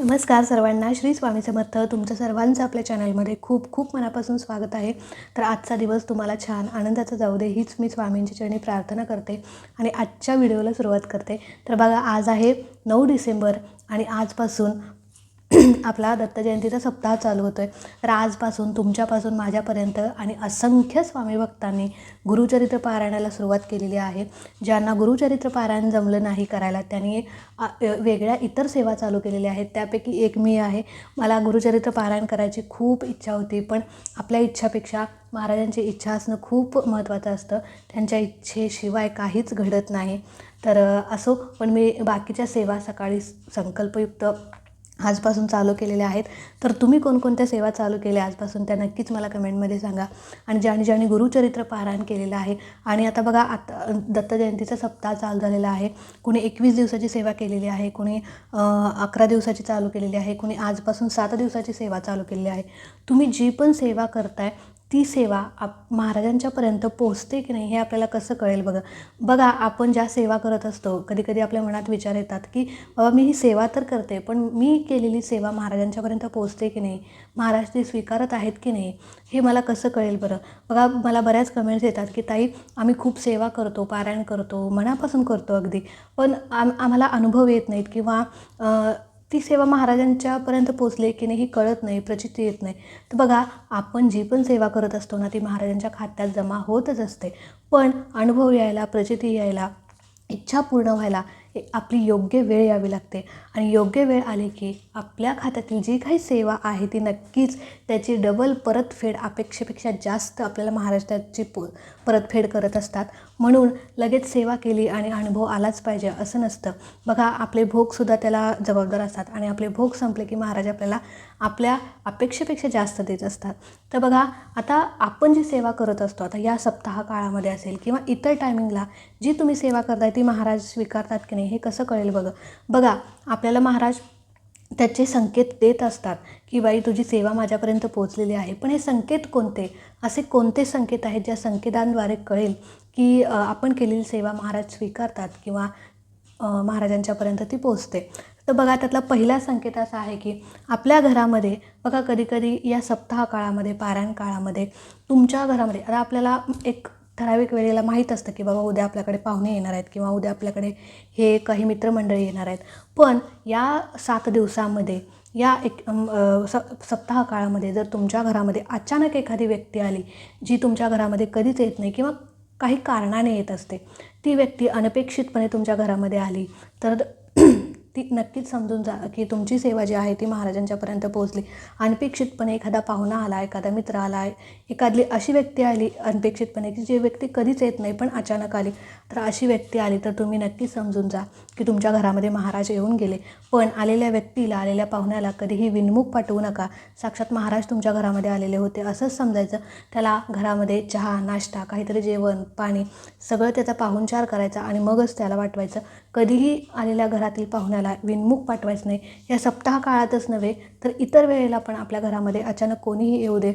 नमस्कार सर्वांना. श्री स्वामी समर्थ तुमचं सर्वांचं आपल्या चॅनलमध्ये खूप खूप मनापासून स्वागत आहे. तर आजचा दिवस तुम्हाला छान आनंदाचा जाऊ दे हीच मी स्वामींची चरणी प्रार्थना करते आणि आजच्या व्हिडिओला सुरुवात करते. तर बघा आज आहे नऊ डिसेंबर आणि आजपासून आपला दत्त जयंतीचा सप्ताह चालू होतो आहे तर आजपासून तुमच्यापासून माझ्यापर्यंत आणि असंख्य स्वामी भक्तांनी गुरुचरित्र पारायणाला सुरुवात केलेली आहे. ज्यांना गुरुचरित्र पारायण जमलं नाही करायला त्यांनी वेगळ्या इतर सेवा चालू केलेल्या आहेत. त्यापैकी एक मी आहे. मला गुरुचरित्र पारायण करायची खूप इच्छा होती पण आपल्या इच्छापेक्षा महाराजांची इच्छा असणं खूप महत्त्वाचं असतं. त्यांच्या इच्छेशिवाय काहीच घडत नाही. तर असो पण मी बाकीच्या सेवा सकाळी संकल्पयुक्त आजपासून चालू केलेल्या आहेत. तर तुम्ही कोणकोणत्या सेवा चालू केल्या आजपासून त्या नक्कीच मला कमेंटमध्ये सांगा. आणि ज्याने ज्याने गुरुचरित्र पारायण केलेलं आहे आणि आता बघा आता दत्त जयंतीचा सप्ताह चालू झालेला आहे. कोणी एकवीस दिवसाची सेवा केलेली आहे कोणी अकरा दिवसाची चालू केलेली आहे कोणी आजपासून सात दिवसाची सेवा चालू केलेली आहे. तुम्ही जी पण सेवा करताय ती सेवा आप महाराजांच्यापर्यंत पोचते की नाही हे आपल्याला कसं कळेल बघा. बघा आपण ज्या सेवा करत असतो कधी कधी आपल्या मनात विचार येतात की बाबा मी ही सेवा तर करते पण मी केलेली सेवा महाराजांच्यापर्यंत पोचते की नाही? महाराज ती स्वीकारत आहेत की नाही? हे मला कसं कळेल बरं? बघा मला बऱ्याच कमेंट्स येतात की ताई आम्ही खूप सेवा करतो पारायण करतो मनापासून करतो अगदी पण आम आम्हाला अनुभव येत नाहीत किंवा ती सेवा महाराजांच्यापर्यंत पोचली की नाही ही कळत नाही प्रचिती येत नाही. तर बघा आपण जी पण सेवा करत असतो ना ती महाराजांच्या खात्यात जमा होतच असते. पण अनुभव यायला प्रचिती यायला इच्छा पूर्ण व्हायला ए- आपली योग्य वेळ यावी लागते. आणि योग्य वेळ आली की आपल्या खात्यातील जी काही सेवा आहे ती नक्कीच त्याची डबल परतफेड अपेक्षेपेक्षा जास्त आपल्याला महाराष्ट्राची पो परतफेड करत असतात. म्हणून लगेच सेवा केली आणि अनुभव आलाच पाहिजे असं नसतं. बघा आपले भोगसुद्धा त्याला जबाबदार असतात आणि आपले भोग संपले की महाराज आपल्याला आपल्या अपेक्षेपेक्षा जास्त देत असतात. तर बघा आता आपण जी सेवा करत असतो आता या सप्ताह काळामध्ये असेल किंवा इतर टायमिंगला जी तुम्ही सेवा करताय ती महाराज स्वीकारतात की नाही हे कसं कळेल बघा? बघा आपल्याला महाराज त्याचे संकेत देत असतात की बाई तुझी सेवा माझ्यापर्यंत पोहोचलेली आहे. पण हे संकेत कोणते? असे कोणते संकेत आहेत ज्या संकेतांद्वारे कळेल? की आपण केलेली सेवा महाराज स्वीकारतात किंवा महाराजांच्यापर्यंत ती पोचते तर बघा त्यातला पहिला संकेत असा आहे की आपल्या घरामध्ये बघा कधीकधी या सप्ताह काळामध्ये पारायण काळामध्ये तुमच्या घरामध्ये आता आपल्याला एक ठराविक वेळेला माहीत असतं की बाबा उद्या आपल्याकडे पाहुणे येणार आहेत किंवा उद्या आपल्याकडे हे काही मित्रमंडळी येणार आहेत. पण या सात दिवसामध्ये या एक स सप्ताह काळामध्ये जर तुमच्या घरामध्ये अचानक एखादी व्यक्ती आली जी तुमच्या घरामध्ये कधीच येत नाही किंवा काही कारणाने येत असते. ती व्यक्ती अनपेक्षितपणे तुमच्या घरामध्ये आली तर ती नक्कीच समजून जा की तुमची सेवा जी आहे ती महाराजांच्यापर्यंत पोहोचली. अनपेक्षितपणे एखादा पाहुणा आला एखादा मित्र आला एखादी अशी व्यक्ती आली अनपेक्षितपणे की जी व्यक्ती कधीच येत नाही पण अचानक आली तर अशी व्यक्ती आली तर तुम्ही नक्कीच समजून जा की तुमच्या घरामध्ये महाराज येऊन गेले. पण आलेल्या व्यक्तीला आलेल्या पाहुण्याला कधीही विनमुख पाठवू नका. साक्षात महाराज तुमच्या घरामध्ये आलेले होते असंच समजायचं. त्याला घरामध्ये चहा नाश्ता काहीतरी जेवण पाणी सगळं त्याचा पाहुणचार करायचा आणि मगच त्याला वाटवायचं. कधीही आलेल्या घरातील पाहुण्या कोणाला विनमुख पाठवायचं नाही. या सप्ताह काळातच नव्हे तर इतर वेळेला पण आपल्या घरामध्ये अचानक कोणीही येऊ दे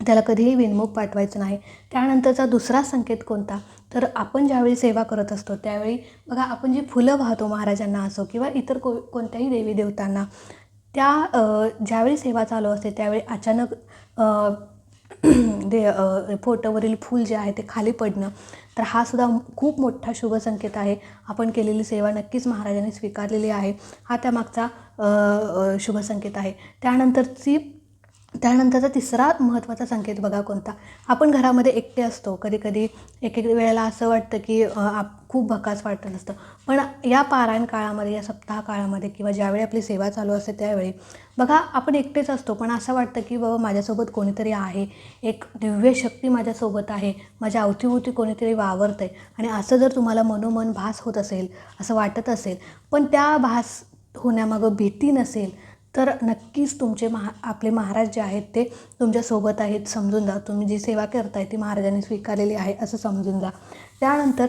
त्याला कधीही विनमुख पाठवायचं नाही. त्यानंतरचा दुसरा संकेत कोणता? तर आपण ज्यावेळी सेवा करत असतो त्यावेळी बघा आपण जी फुलं वाहतो महाराजांना असो किंवा इतर को कोणत्याही देवी देवतांना त्या ज्यावेळी सेवा चालू असते त्यावेळी अचानक दे पोटावरील फोटोवरील फूल जे आहे ते खाली पडणं तर हा सुद्धा खूप मोठा शुभ संकेत आहे. आपण केलेली सेवा नक्कीच महाराजांनी स्वीकारलेली आहे. हा त्यामागचा अ, शुभ संकेत आहे. त्यानंतरची त्यानंतरचा तिसरा महत्त्वाचा संकेत बघा कोणता. आपण घरामध्ये एकटे असतो कधी कधी एक एक वेळेला असं वाटतं की आप खूप भकास वाटत असतं. पण या पारायण काळामध्ये या सप्ताह काळामध्ये किंवा ज्यावेळी आपली सेवा चालू असते त्यावेळी बघा आपण एकटेच असतो पण असं वाटतं की बाबा माझ्यासोबत कोणीतरी आहे. एक दिव्य शक्ती माझ्यासोबत आहे. माझ्या अवतीभोवती कोणीतरी वावरतं आहे आणि असं जर तुम्हाला मनोमन भास होत असेल असं वाटत असेल पण त्या भास होण्यामागं भीती नसेल तर नक्कीच तुमचे महा आपले महाराज जे आहेत ते तुमच्यासोबत आहेत समजून जा. तुम्ही जी सेवा करताय ती महाराजांनी स्वीकारलेली आहे असं समजून जा. त्यानंतर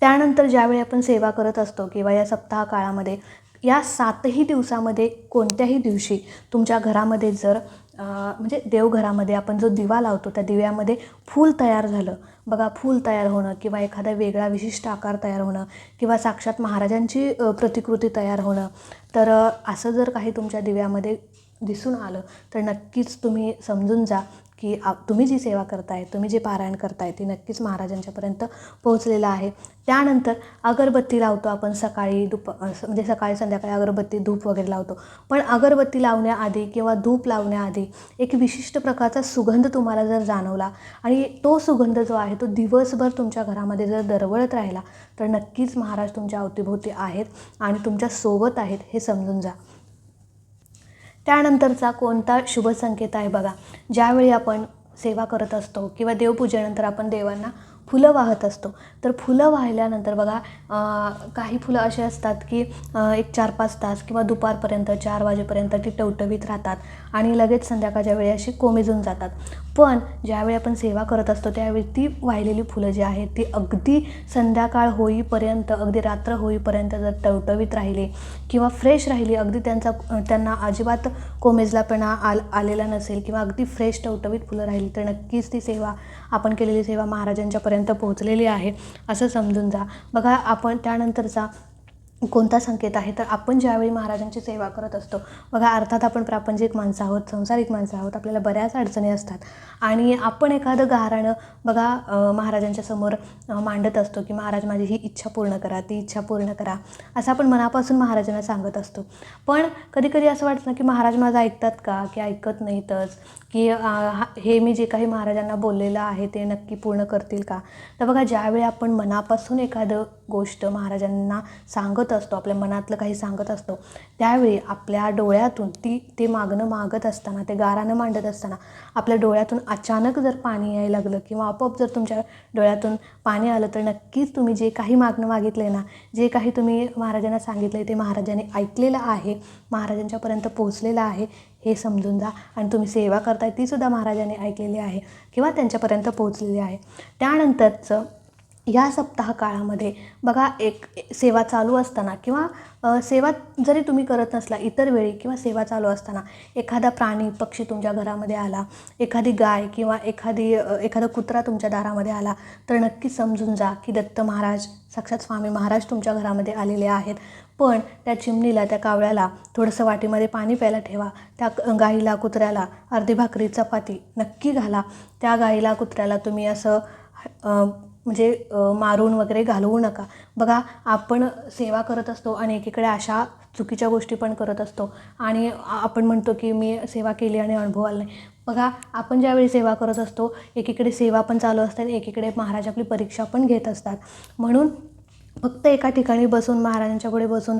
त्यानंतर ज्यावेळी आपण सेवा करत असतो किंवा या सप्ताह काळामध्ये या सातही दिवसामध्ये कोणत्याही दिवशी तुमच्या घरामध्ये जर म्हणजे देवघरामध्ये आपण जो दिवा लावतो त्या दिव्यामध्ये फूल तयार झालं. बघा फूल तयार होणं किंवा एखादा वेगळा विशिष्ट आकार तयार होणं किंवा साक्षात महाराजांची प्रतिकृती तयार होणं. तर असं जर काही तुमच्या दिव्यामध्ये दिसून आलं तर नक्कीच तुम्ही समजून जा. की आ तुम्ही जी सेवा करताय तुम्ही जे पारायण करताय ती नक्कीच महाराजांच्यापर्यंत पोहोचलेलं आहे. त्यानंतर अगरबत्ती लावतो आपण सकाळी दुप म्हणजे सकाळी संध्याकाळी अगरबत्ती धूप वगैरे लावतो. पण अगरबत्ती लावण्याआधी किंवा धूप लावण्याआधी एक विशिष्ट प्रकारचा सुगंध तुम्हाला जर जाणवला आणि तो सुगंध जो आहे तो दिवसभर तुमच्या घरामध्ये जर दरवळत राहिला तर नक्कीच महाराज तुमच्या अवतीभोवती आहेत आणि तुमच्यासोबत आहेत हे समजून जा. त्यानंतरचा कोणता शुभ संकेत आहे बघा. ज्यावेळी आपण सेवा करत असतो किंवा देवपूजेनंतर आपण देवांना फुलं वाहत असतो. तर फुलं वाहिल्यानंतर बघा काही फुलं असे असतात की एक चार पाच तास किंवा दुपारपर्यंत चार वाजेपर्यंत ती टवटवीत राहतात आणि लगेच संध्याकाळच्या वेळी अशी कोमेजून जातात. पण ज्यावेळी आपण सेवा करत असतो त्यावेळी ती वाहिलेली फुलं जी आहेत ती अगदी संध्याकाळ होईपर्यंत अगदी रात्र होईपर्यंत जर टवटवीत राहिली किंवा फ्रेश राहिली अगदी त्यांचा त्यांना अजिबात कोमेजलापणा आल आलेला नसेल किंवा अगदी फ्रेश टवटवीत फुलं राहिली तर नक्कीच ती सेवा आपण केलेली सेवा महाराजांच्यापर्यंत पोहोचलेली आहे असं समजून जा. बघा आपण त्यानंतरचा कोणता संकेत आहे? तर आपण ज्यावेळी महाराजांची सेवा करत असतो बघा अर्थात आपण प्रापंचिक माणसं आहोत संसारिक माणसं आहोत आपल्याला बऱ्याच अडचणी असतात. आणि आपण एखादं गाराणं बघा महाराजांच्या समोर मांडत असतो की महाराज माझी ही इच्छा पूर्ण करा ती इच्छा पूर्ण करा असं आपण मनापासून महाराजांना सांगत असतो. पण कधीकधी असं वाटतं ना की महाराज माझं ऐकतात का? की ऐकत नाहीतच की हा- हे मी जे काही महाराजांना बोललेलं आहे ते नक्की पूर्ण करतील का? तर बघा ज्यावेळी आपण मनापासून एखादं गोष्ट महाराजांना सांगत असतो आपल्या मनातलं काही सांगत असतो त्यावेळी आपल्या डोळ्यातून ती ते मागणं मागत असताना ते गारानं मांडत असताना आपल्या डोळ्यातून अचानक जर पाणी यायला लागलं किंवा आपोआप जर तुमच्या डोळ्यातून पाणी आलं तर नक्कीच तुम्ही जे काही मागणं मागितलं ना जे काही तुम्ही महाराजांना सांगितलं ते महाराजांनी ऐकलेलं आहे महाराजांच्यापर्यंत पोहोचलेलं आहे हे समजून जा. आणि तुम्ही सेवा करताय तीसुद्धा महाराजांनी ऐकलेली आहे किंवा त्यांच्यापर्यंत पोहोचलेली आहे. त्यानंतरचं या सप्ताह काळामध्ये बघा एक सेवा चालू असताना किंवा सेवा जरी तुम्ही करत नसला इतर वेळी किंवा सेवा चालू असताना एखादा प्राणी पक्षी तुमच्या घरामध्ये आला एखादी गाय किंवा एखादी एखादा कुत्रा तुमच्या दारामध्ये आला तर नक्की समजून जा की दत्त महाराज साक्षात स्वामी महाराज तुमच्या घरामध्ये आलेले आहेत. पण त्या चिमणीला त्या कावळ्याला थोडंसं वाटीमध्ये पाणी प्यायला ठेवा. त्या गाईला कुत्र्याला अर्धी भाकरी चपाती नक्की घाला. त्या गाईला कुत्र्याला तुम्ही असं म्हणजे मारून वगैरे घालवू नका. बघा आपण सेवा करत असतो आणि एकीकडे अशा चुकीच्या गोष्टी पण करत असतो. आणि आपण म्हणतो की मी सेवा केली आणि अनुभव आला नाही. बघा आपण ज्यावेळी सेवा करत असतो एकीकडे सेवा पण चालू असतात एकीकडे महाराज आपली परीक्षा पण घेत असतात. म्हणून फक्त एका ठिकाणी बसून महाराजांच्या पुढे बसून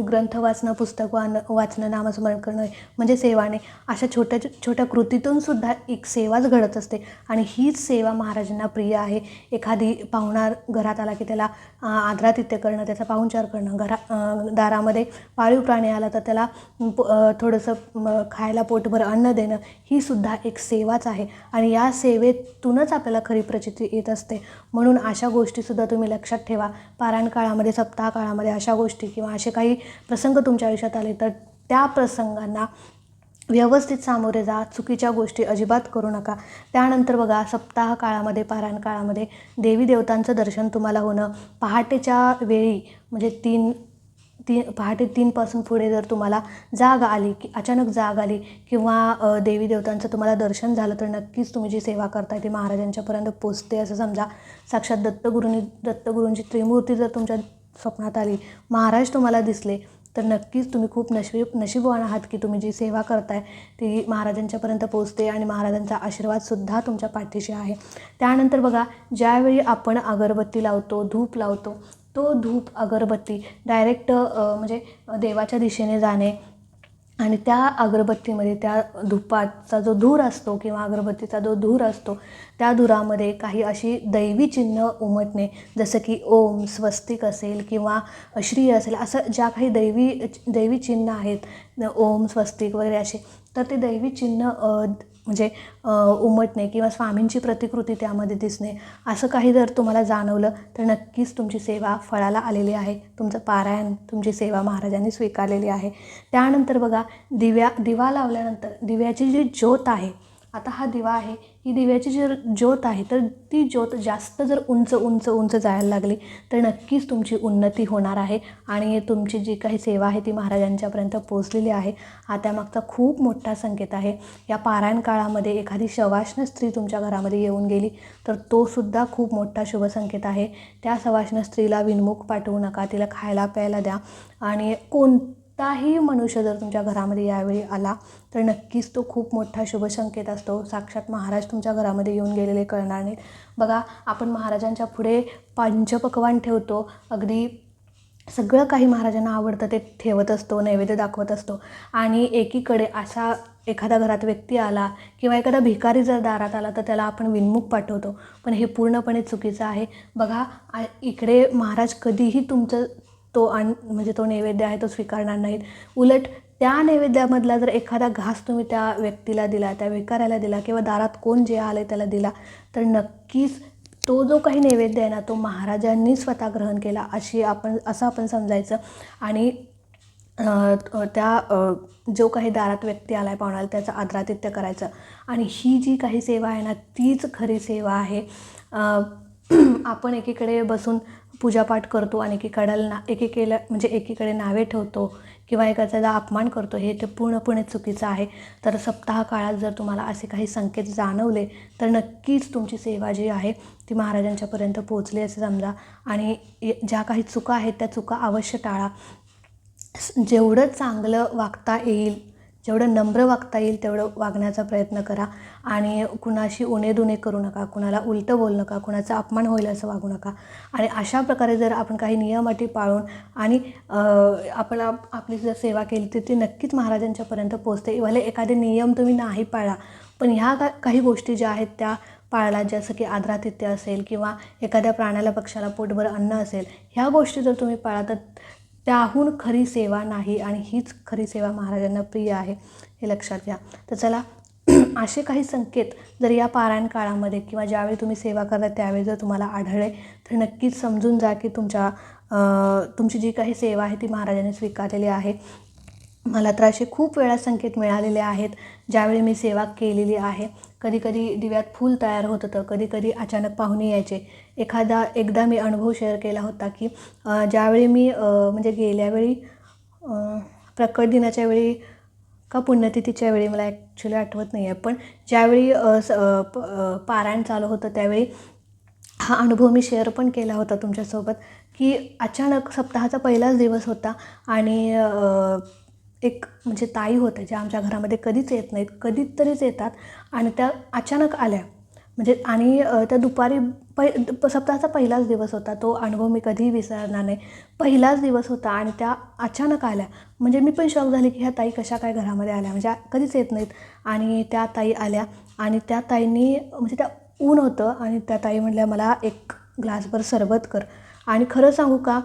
ग्रंथ वाचणं पुस्तक वान वाचणं नामस्मरण करणं म्हणजे सेवाने. अशा छोट्या छोट्या कृतीतून सुद्धा एक सेवाच घडत असते. आणि हीच सेवा महाराजांना प्रिय आहे. एखादी पाहुणा घरात आला की त्याला आदरातिथ्य करणं त्याचा पाहुणचार करणं घरा दारामध्ये पाळीव प्राणी आला तर त्याला प- थोडंसं खायला पोटभर अन्न देणं ही सुद्धा एक सेवाच आहे. आणि या सेवेतूनच आपल्याला खरी प्रचिती येत असते. म्हणून अशा गोष्टीसुद्धा तुम्ही लक्षात ठेवा. पारायण काळामध्ये सप्ताह काळामध्ये अशा गोष्टी किंवा असे काही प्रसंग तुमच्या आयुष्यात आले तर त्या प्रसंगांना व्यवस्थित सामोरे जा चुकीच्या गोष्टी अजिबात करू नका. त्यानंतर बघा सप्ताह काळामध्ये पारायण काळामध्ये देवी देवतांचं दर्शन तुम्हाला होणं. पहाटेच्या वेळी म्हणजे तीन ती पहाटे तीनपासून पुढे जर तुम्हाला जाग आली की अचानक जाग आली किंवा देवी देवतांचं तुम्हाला दर्शन झालं तर नक्कीच तुम्ही जी सेवा करताय ती महाराजांच्यापर्यंत पोचते असं समजा साक्षात दत्तगुरूंनी दत्तगुरूंची त्रिमूर्ती जर तुमच्या स्वप्नात आली. महाराज तुम्हाला दिसले. तर नक्कीच तुम्ही खूप नशीब नशीबवान आहात की तुम्ही जी सेवा करताय ती महाराजांच्यापर्यंत पोचते आणि महाराजांचा आशीर्वादसुद्धा तुमच्या पाठीशी आहे. त्यानंतर बघा ज्यावेळी आपण अगरबत्ती लावतो धूप लावतो तो धूप अगरबत्ती डायरेक्ट म्हणजे देवाच्या दिशेने जाणे आणि त्या अगरबत्तीमध्ये त्या धुपाचा जो धूर असतो किंवा अगरबत्तीचा जो धूर असतो त्या धुरामध्ये काही अशी दैवी चिन्ह उमटणे जसं की ओम स्वस्तिक असेल किंवा श्री असेल असं ज्या काही दैवी दैवी चिन्ह आहेत ओम स्वस्तिक वगैरे असे तर ते दैवी चिन्ह म्हणजे उमटणे किंवा स्वामींची प्रतिकृती त्यामध्ये दिसणे असं काही जर तुम्हाला जाणवलं तर नक्कीच तुमची सेवा फळाला आलेली आहे. तुमचं पारायण तुमची सेवा महाराजांनी स्वीकारलेली आहे. त्यानंतर बघा दिव्या दिवा लावल्यानंतर दिव्याची जी ज्योत आहे आता हा दिवा आहे ही दिव्याची जर ज्योत आहे तर ती ज्योत जास्त जर उंच उंच उंच जायला लागली तर नक्कीच तुमची उन्नती होणार आहे. आणि तुमची जी काही सेवा आहे ती महाराजांच्यापर्यंत पोचलेली आहे. हा त्यामागचा खूप मोठा संकेत आहे. या पारायण काळामध्ये एखादी शवाष्ण स्त्री तुमच्या घरामध्ये येऊन गेली तर तो सुद्धा खूप मोठा शुभ संकेत आहे. त्या सवाष्ण स्त्रीला विनमुख पाठवू नका तिला खायला प्यायला द्या. आणि कोण कोणताही मनुष्य जर तुमच्या घरामध्ये यावेळी आला तर नक्कीच तो खूप मोठा शुभसंकेत असतो. साक्षात महाराज तुमच्या घरामध्ये येऊन गेलेले कळणार नाहीत. बघा आपण महाराजांच्या पुढे पंचपक्वान ठेवतो. अगदी सगळं काही महाराजांना आवडतं ते ठेवत असतो नैवेद्य दाखवत असतो. आणि एकीकडे असा एखादा घरात व्यक्ती आला किंवा एखादा भिकारी जर दारात आला तर त्याला आपण विनमुख पाठवतो. पण हे पूर्णपणे चुकीचं आहे. बघा इकडे महाराज कधीही तुमचं तो अन म्हणजे तो नैवेद्य आहे तो स्वीकारणार नाहीत. उलट त्या नैवेद्यामधला जर एखादा घास तुम्ही त्या व्यक्तीला दिला त्या विकाराला दिला किंवा दारात कोण जे आलं त्याला दिला तर नक्कीच तो जो काही नैवेद्य आहे ना तो महाराजांनी स्वतः ग्रहण केला अशी आपण असं आपण समजायचं. आणि त्या जो काही दारात व्यक्ती आला आहे पाहुणाला त्याचं आदरातिथ्य करायचं. आणि ही जी काही सेवा आहे ना तीच खरी सेवा आहे. आपण एकीकडे बसून पूजापाठ करतो आणि एकीकडे ना एकीकेला म्हणजे एकीकडे नावे ठेवतो किंवा एखाद्याचा अपमान करतो हे ते पूर्णपणे चुकीचं आहे. तर सप्ताह काळात जर तुम्हाला असे काही संकेत जाणवले तर नक्कीच तुमची सेवा जी आहे ती महाराजांच्यापर्यंत पोचली असे समजा. आणि य- ज्या काही चुका आहेत त्या चुका अवश्य टाळा. जेवढं चांगलं वागता येईल जेवढं नम्र वागता येईल तेवढं वागण्याचा प्रयत्न करा. आणि कुणाशी उणेदुणे करू नका कुणाला उलटं बोलू नका कुणाचा अपमान होईल असं वागू नका. आणि अशा प्रकारे जर आपण काही नियम अटी पाळून आणि आपण आपली जर सेवा केली तर ती नक्कीच महाराजांच्यापर्यंत पोचते भले एखादे नियम तुम्ही नाही पाळा पण ह्या का काही गोष्टी ज्या आहेत त्या पाळला जसं की आदरातिथ्य असेल किंवा एखाद्या प्राण्याला पक्षाला पोटभर अन्न असेल ह्या गोष्टी जर तुम्ही पाळा तर त्याहून खरी सेवा नाही आणि हीच खरी सेवा महाराजांना प्रिय आहे हे लक्षात घ्या. तर चला असे काही संकेत जर या पारायण काळामध्ये किंवा ज्यावेळी तुम्ही सेवा करता त्यावेळी जर तुम्हाला आढळले तर नक्कीच समजून जा की तुमच्या तुमची जी काही सेवा आहे ती महाराजांनी स्वीकारलेली आहे. मला तर असे खूप वेळा संकेत मिळालेले आहेत ज्यावेळी मी सेवा केलेली आहे. कधी कधी दिव्यात फूल तयार होत होतं कधी कधी अचानक पाहुणे यायचे. एखादा एकदा मी अनुभव शेअर केला होता की ज्यावेळी मी म्हणजे गेल्यावेळी प्रकट दिनाच्या वेळी का पुण्यतिथीच्या वेळी मला ॲक्च्युली आठवत नाही आहे पण ज्यावेळी स- प- पारायण चालू होतं त्यावेळी हा अनुभव मी शेअर पण केला होता तुमच्यासोबत की अचानक सप्ताहाचा पहिलाच दिवस होता आणि एक म्हणजे ताई होत्या ज्या आमच्या घरामध्ये कधीच येत नाहीत कधीच तरीच येतात. आणि त्या अचानक आल्या. म्हणजे आणि त्या दुपारी पै प- सप्ताहाचा पहिलाच दिवस होता. तो अनुभव मी कधीही विसरणार नाही. पहिलाच दिवस होता आणि त्या अचानक आल्या. म्हणजे मी पण शॉक झाले की ह्या ताई कशा काय घरामध्ये आल्या. म्हणजे कधीच येत नाहीत. आणि त्या ताई आल्या. आणि त्या ताईंनी म्हणजे त्या ऊन होतं. आणि त्या ताई म्हटल्या मला एक ग्लासभर सरबत कर. आणि खरं सांगू का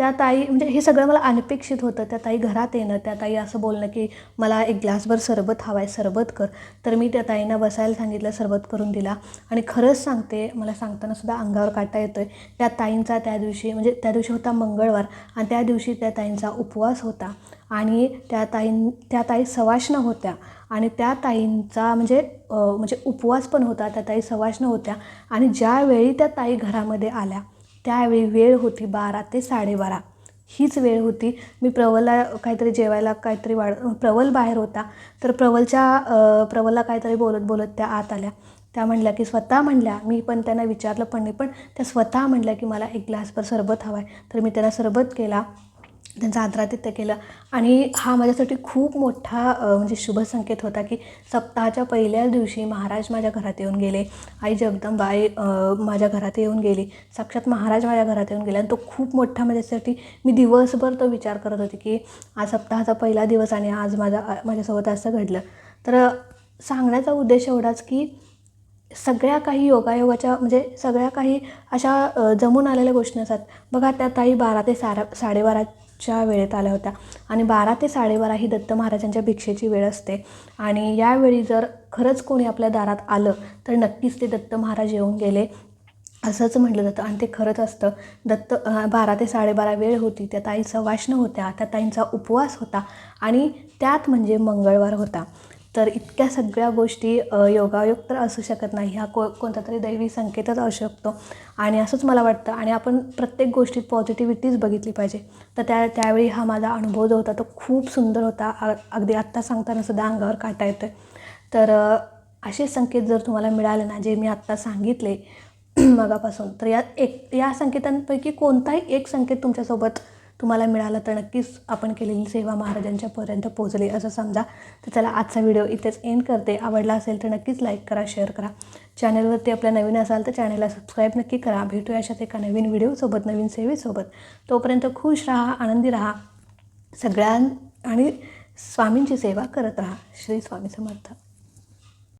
त्या ताई म्हणजे हे सगळं मला अनपेक्षित होतं. त्या ताई घरात येणं त्या ताई असं बोलणं की मला एक ग्लासभर सरबत हवा आहे सरबत कर. तर मी त्या ताईंना बसायला सांगितलं सरबत करून दिला. आणि खरंच सांगते मला सांगताना सुद्धा अंगावर काटा आहे त्या ताईंचा त्या दिवशी म्हणजे त्या दिवशी होता मंगळवार आणि त्या दिवशी त्या ताईंचा उपवास होता. आणि त्या ताईं त्या ताई सवाष्ण होत्या. आणि त्या ताईंचा म्हणजे म्हणजे उपवास पण होता. त्या ताई सवाष्ण होत्या. आणि ज्यावेळी त्या ताई घरामध्ये आल्या त्यावेळी वेळ होती बारा ते साडेबारा. हीच वेळ होती. मी प्रवलला काहीतरी जेवायला काहीतरी वाढ प्रवल बाहेर होता. तर प्रवलच्या प्रवलला काहीतरी बोलत बोलत त्या आत आल्या. त्या म्हणल्या की स्वतः म्हणल्या. मी पण त्यांना विचारलं पण नाही पण त्या स्वतः म्हणल्या की मला एक ग्लासभर सरबत हवा आहे तर मी त्यांना सरबत केला. त्यांचं आदरातिथ्य केलं. आणि हा माझ्यासाठी खूप मोठा म्हणजे शुभ संकेत होता की सप्ताहाच्या पहिल्याच दिवशी महाराज माझ्या घरात येऊन गेले. आई जगदंबा आई माझ्या घरात येऊन गेली. साक्षात महाराज माझ्या घरात येऊन गेले. आणि तो खूप मोठा माझ्यासाठी मी दिवसभर तो विचार करत होते की आज सप्ताहाचा पहिला दिवस आणि आज माझा माझ्यासोबत असं घडलं. तर सांगण्याचा उद्देश एवढाच की सगळ्या काही योगायोगाच्या म्हणजे सगळ्या काही अशा जमून आलेल्या गोष्टी नसतात. बघा त्या ताई बारा ते सारा साडेबारा च्या वेळेत आल्या होत्या. आणि बारा ते साडेबारा ही दत्त महाराजांच्या भिक्षेची वेळ असते. आणि यावेळी जर खरंच कोणी आपल्या दारात आलं तर नक्कीच ते दत्त महाराज येऊन गेले. असंच म्हटलं जातं. आणि ते खरंच असतं. दत्त बारा ते साडेबारा वेळ होती. त्या ताईचं सवाष्ण होत्या त्या ताईंचा उपवास होता. आणि त्यात म्हणजे मंगळवार होता. तर इतक्या सगळ्या गोष्टी योगायोग तर असू शकत नाही. हा को कोणता तरी दैवी संकेतच असू शकतो. आणि असंच मला वाटतं. आणि आपण प्रत्येक गोष्टीत पॉझिटिव्हिटीच बघितली पाहिजे. तर त्या त्यावेळी हा माझा अनुभव जो होता तो खूप सुंदर होता. अगदी आत्ता सांगताना सुद्धा अंगावर काटा येतो आहे तर असे संकेत जर तुम्हाला मिळाले ना जे मी आत्ता सांगितले मगापासून तर या एक या संकेतांपैकी कोणताही एक संकेत तुमच्यासोबत तुम्हाला मिळाला तर नक्कीच आपण केलेली सेवा महाराजांच्यापर्यंत पोहोचली असं समजा. तर चला आजचा व्हिडिओ इथेच एंड करते. आवडला असेल तर नक्कीच लाईक करा शेअर करा. चॅनलवरती आपल्या नवीन असाल तर चॅनलला सबस्क्राईब नक्की करा. भेटूया अशात एका नवीन व्हिडिओसोबत नवीन सेवेसोबत. तोपर्यंत खुश राहा आनंदी राहा. सगळ्यां आणि स्वामींची सेवा करत राहा. श्री स्वामी समर्थ.